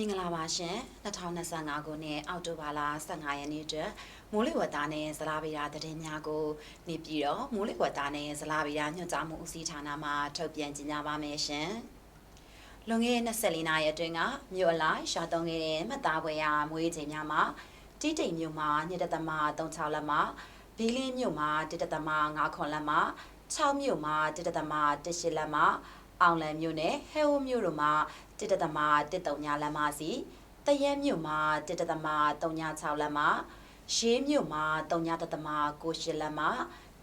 မင်္ဂလာပါရှင်2025ခုနှစ်အောက်တိုဘာလ15ရက်နေ့အတွက်မိုးလေဝသနဲ့ဇလားဗေဒသတင်းများကိုနေပြည်တော်မိုးလေဝသနဲ့ဇလားဗေဒညွှန်ကြားမှုဦးစီးဌာနမှထုတ်ပြန်ကြေညာပါမယ်ရှင်လွန်ခဲ့တဲ့24နာရီအတွင်းကမြို့အလိုက်ရှာသုံးခဲ့တဲ့မှတ်သားပွဲရမွေးချိန်များမှာတိတိမ်မြို့မှာ2.36လက်မှာဘီလင်းမြို့မှာ1.5ခွန်လက်မှာ6မြို့မှာ1.18လက်မှာ အောင်လံမြို့နယ်ဟဲဟိုမြို့တို့မှာတစ်တသမ1.3ညလမ်းမစီတရက်မြို့မှာ1.3 3.6လမ်းမရေးမြို့မှာ3.3 9လမ်းမ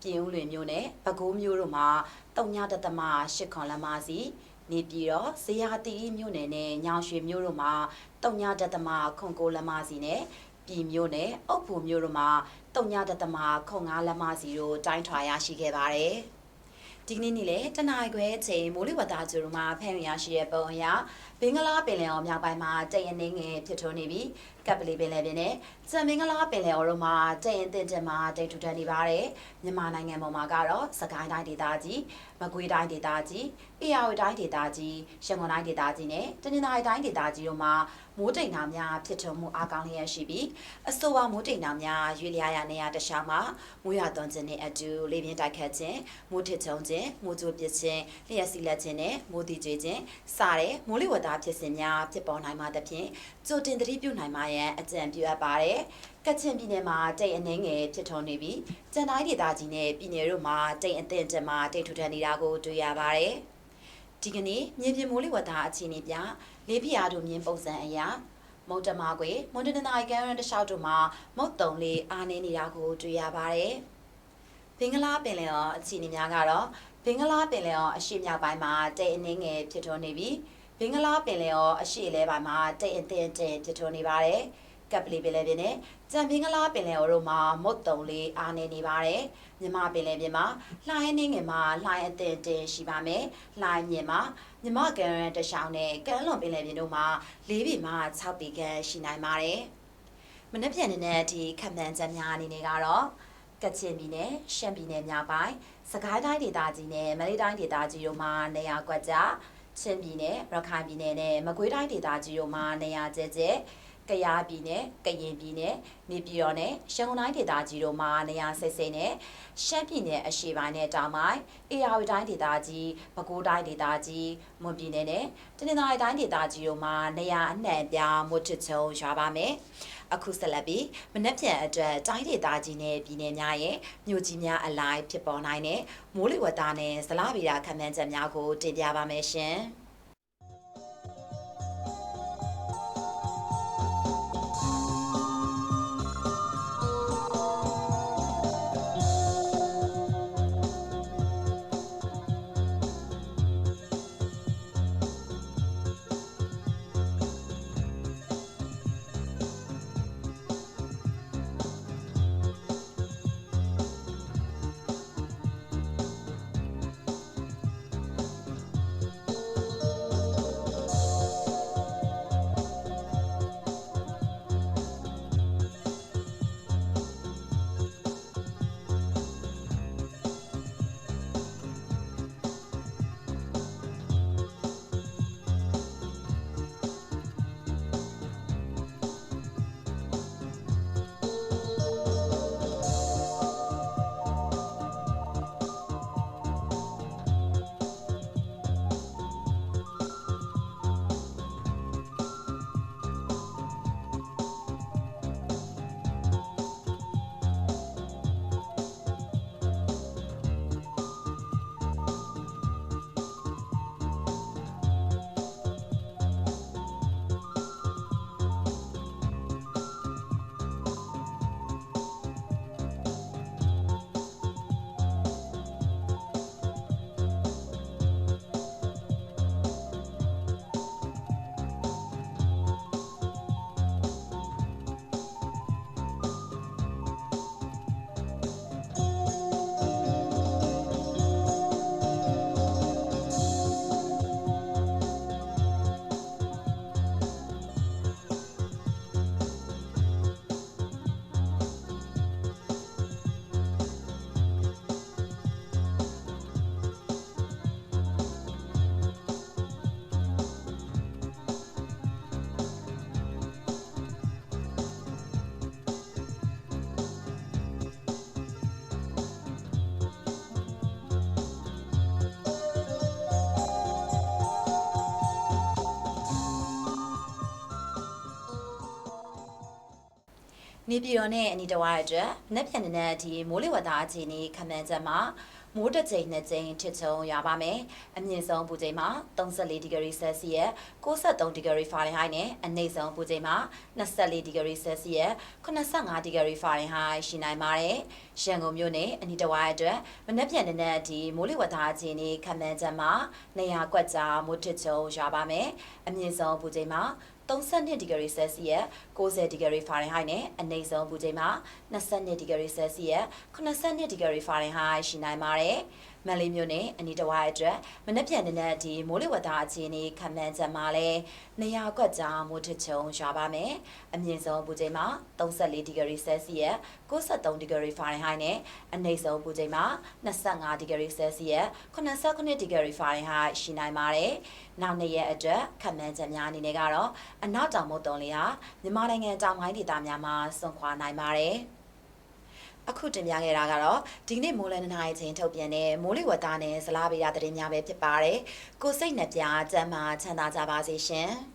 ပြင်ဦးလွင်မြို့နယ်ပဲခူးမြို့တို့မှာ3.3 8ခွန်လမ်းမစီနေပြည်တော်ဇေယျတီမြို့နယ်နဲ့ညောင်ရွှေမြို့တို့မှာ3.3ခွန်ကိုလမ်းမစီနဲ့ပြည်မြို့နယ်အုပ်ဖို့မြို့တို့မှာ3.3ခွန်9လမ်းမစီတို့တိုင်းထွာရရှိခဲ့ပါတယ်။ ဒီကနေ့နေ့လေတနင်္ဂနွေအချိန်မိုးလေဝသကျူတို့မှာဖမ်းရရှိတဲ့ပုံအရဘင်္ဂလားပင်လယ်အော်မြောက်ပိုင်းမှာတရင်နေငယ်ဖြစ်ထွန်းနေပြီးကပ်ပလီပင်လယ်ပြင်နဲ့စံမင်္ဂလာပင်လယ်အော်တို့မှာတရင်တင်တင်မှာတိတ်ထူထန်နေပါတယ်မြန်မာနိုင်ငံပေါ်မှာကတော့စကိုင်းတိုင်းဒေသကြီးမကွေးတိုင်းဒေသကြီးအေရဝတီတိုင်းဒေသကြီးရန်ကုန်တိုင်းဒေသကြီးနဲ့တနင်္သာရီတိုင်းဒေသကြီးတို့မှာမိုးတိမ်နာများဖြစ်ထွန်းမှုအားကောင်းလျက်ရှိပြီးအဆိုပါမိုးတိမ်နာများရွေလျားရနေရတခြားမှာမိုးရွာသွန်းခြင်းနဲ့အတူလေပြင်းတိုက်ခတ်ခြင်းမိုးထစ်ချုံခြင်းမိုးကြိုးပစ်ခြင်းလျှက်စီလက်ခြင်းနဲ့မိုးတိကျွေးခြင်းစတဲ့မိုးလေဝသဖြစ်စဉ်များဖြစ်ပေါ်နိုင်မှသဖြင့်ကြိုတင်သတိပြုနိုင်မှရန်အကြံပြုအပ်ပါတယ် ကချင်ပြည်နယ်မှာတိတ်အနှင်းငယ်ဖြစ်ထွန်းနေပြီးကျန်တိုင်းဒေသကြီးနဲ့ပြည်နယ်တို့မှာတိတ်အသင့်တမှာတိတ်ထူထန်နေတာကိုတွေ့ရပါတယ်ဒီကနေ့မြေပြင်မိုးလေဝသအခြေအနေပြလေးပြားတို့မြင်ပုံစံအရာမုတ်တမကွေမွန်တနင်္သာရီကမ်းရန်တလျှောက်တို့မှာမုတ်တုံလေးအားနေနေတာကိုတွေ့ရပါတယ်။ဘင်္ဂလားပင်လယ်အော်အခြေအနေများကတော့ဘင်္ဂလားပင်လယ်အော်အရှေ့မြောက်ပိုင်းမှာတိတ်အနှင်းငယ်ဖြစ်ထွန်းနေပြီးဘင်္ဂလားပင်လယ်အော်အရှေ့အလဲပိုင်းမှာတိတ်အသင့်တင်ဖြစ်ထွန်းနေပါတယ်။ ကပ်ပလီပင်လယ်ပြင်နဲ့ကြံပင်ကလားပင်လယ်အော်တို့မှာမုတ်တုံလေးအားနေနေပါတယ်မြမပင်လယ်ပြင်မှာလှိုင်းနှင်းငယ်မှာလှိုင်းအသင့်တင်ရှိပါမယ်လှိုင်းမြင်မှာမြမကန်ရန်တရှောင်းနဲ့ကမ်းလွန်ပင်လယ်ပြင်တို့မှာ၄ပေမှ6ပေခန့်ရှိနိုင်ပါတယ်မနေ့ပြန်နေတဲ့ဒီခက်မှန်ချက်များအနေနဲ့ကတော့ကချင်ပြည်နယ်ရှမ်းပြည်နယ်မြောက်ပိုင်းစကိုင်းတိုင်းဒေသကြီးနဲ့မလေးတိုင်းဒေသကြီးတို့မှာနေရာကွက်ကြားချင်းပြည်နယ်ရခိုင်ပြည်နယ်နဲ့မကွေးတိုင်းဒေသကြီးတို့မှာနေရာကျကျ ကယားပြည်နယ်ကရင်ပြည်နယ်နေပြည်တော်နဲ့ရန်ကုန်တိုင်းဒေသကြီးတို့မှာနေရာစိတ်စိတ်နဲ့ရှမ်းပြည်နယ်အရှေ့ပိုင်းနဲ့တောင်ပိုင်းအေရဝတီတိုင်းဒေသကြီးပဲခူးတိုင်းဒေသကြီးမွန်ပြည်နယ်နဲ့တနင်္သာရီတိုင်းဒေသကြီးတို့မှာနေရာအနှံ့ပြားမွတ်ချချုံရွာပါမယ်အခုဆက်လက်ပြီးမနက်ဖြန်အတွက်တိုင်းဒေသကြီးနဲ့ပြည်နယ်များရဲ့မြို့ကြီးများအလိုက်ဖြစ်ပေါ်နိုင်တဲ့မိုးလေဝသနဲ့ဇလဗေဒခန့်မှန်းချက်များကိုတင်ပြပါမယ်ရှင်။ နေပြည်တော်နဲ့အနီးတစ်ဝိုက်အတွက်မနေ့ပြန်တဲ့ဒီမိုးလေဝသအခြေအနေခန့်မှန်းချက်မှာမိုးတစ်ချိန်နှစ်ချိန်ထစ်ချုံရွာပါမယ်။အမြင့်ဆုံးပူချိန်မှာ34ဒီဂရီဆယ်စီယပ်63ဒီဂရီဖာရင်ဟိုက်နဲ့အနိမ့်ဆုံးပူချိန်မှာ24ဒီဂရီဆယ်စီယပ်85ဒီဂရီဖာရင်ဟိုက်ရှိနိုင်ပါတယ်။ရန်ကုန်မြို့နယ်အနီးတစ်ဝိုက်အတွက်မနေ့ပြန်တဲ့ဒီမိုးလေဝသအခြေအနေခန့်မှန်းချက်မှာနေရာကွက်ကြားမိုးထစ်ချုံရွာပါမယ်။အမြင့်ဆုံးပူချိန်မှာ 32ဒီဂရီဆယ်စီယပ်60ဒီဂရီဖာရင်ဟိုက်နဲ့အနိမ့်ဆုံးပူချိန်မှာ22ဒီဂရီဆယ်စီယပ်82ဒီဂရီဖာရင်ဟိုက်ရှိနိုင်ပါတယ်။ မန်လေးမြို့နယ်အနီးတစ်ဝိုက်အတွက်မနေ့ပြန်တဲ့ဒီမိုးလေဝသအခြေအနေခန့်မှန်းချက်မှာလဲနေရာကွက်ကြားမိုးထချုံရွာပါမယ်။အမြင့်ဆုံးပူချိန်မှာ34ဒီဂရီဆယ်စီယပ်63ဒီဂရီဖာရင်ဟိုက်နဲ့အနိမ့်ဆုံးပူချိန်မှာ25ဒီဂရီဆယ်စီယပ်89ဒီဂရီဖာရင်ဟိုက်ရှိနိုင်ပါတယ်။နောက်နေ့ရက်အတွက်ခန့်မှန်းချက်များအနေနဲ့ကတော့အနောက်တောင်မုတ်တုံလေးဟာမြန်မာနိုင်ငံတောင်ပိုင်းဒေသများမှာဆွန့်ခွာနိုင်ပါတယ်။ အခုတင်ပြခဲ့တာကတော့ဒီနေ့မိုးလင်းနိုင်ချင်းထုတ်ပြန်တဲ့မိုးလေဝသနဲ့ဇလားဗေဒသတင်းများပဲဖြစ်ပါတယ်။ကိုစိတ်နှပြကျမ်းမာချမ်းသာကြပါစေရှင်။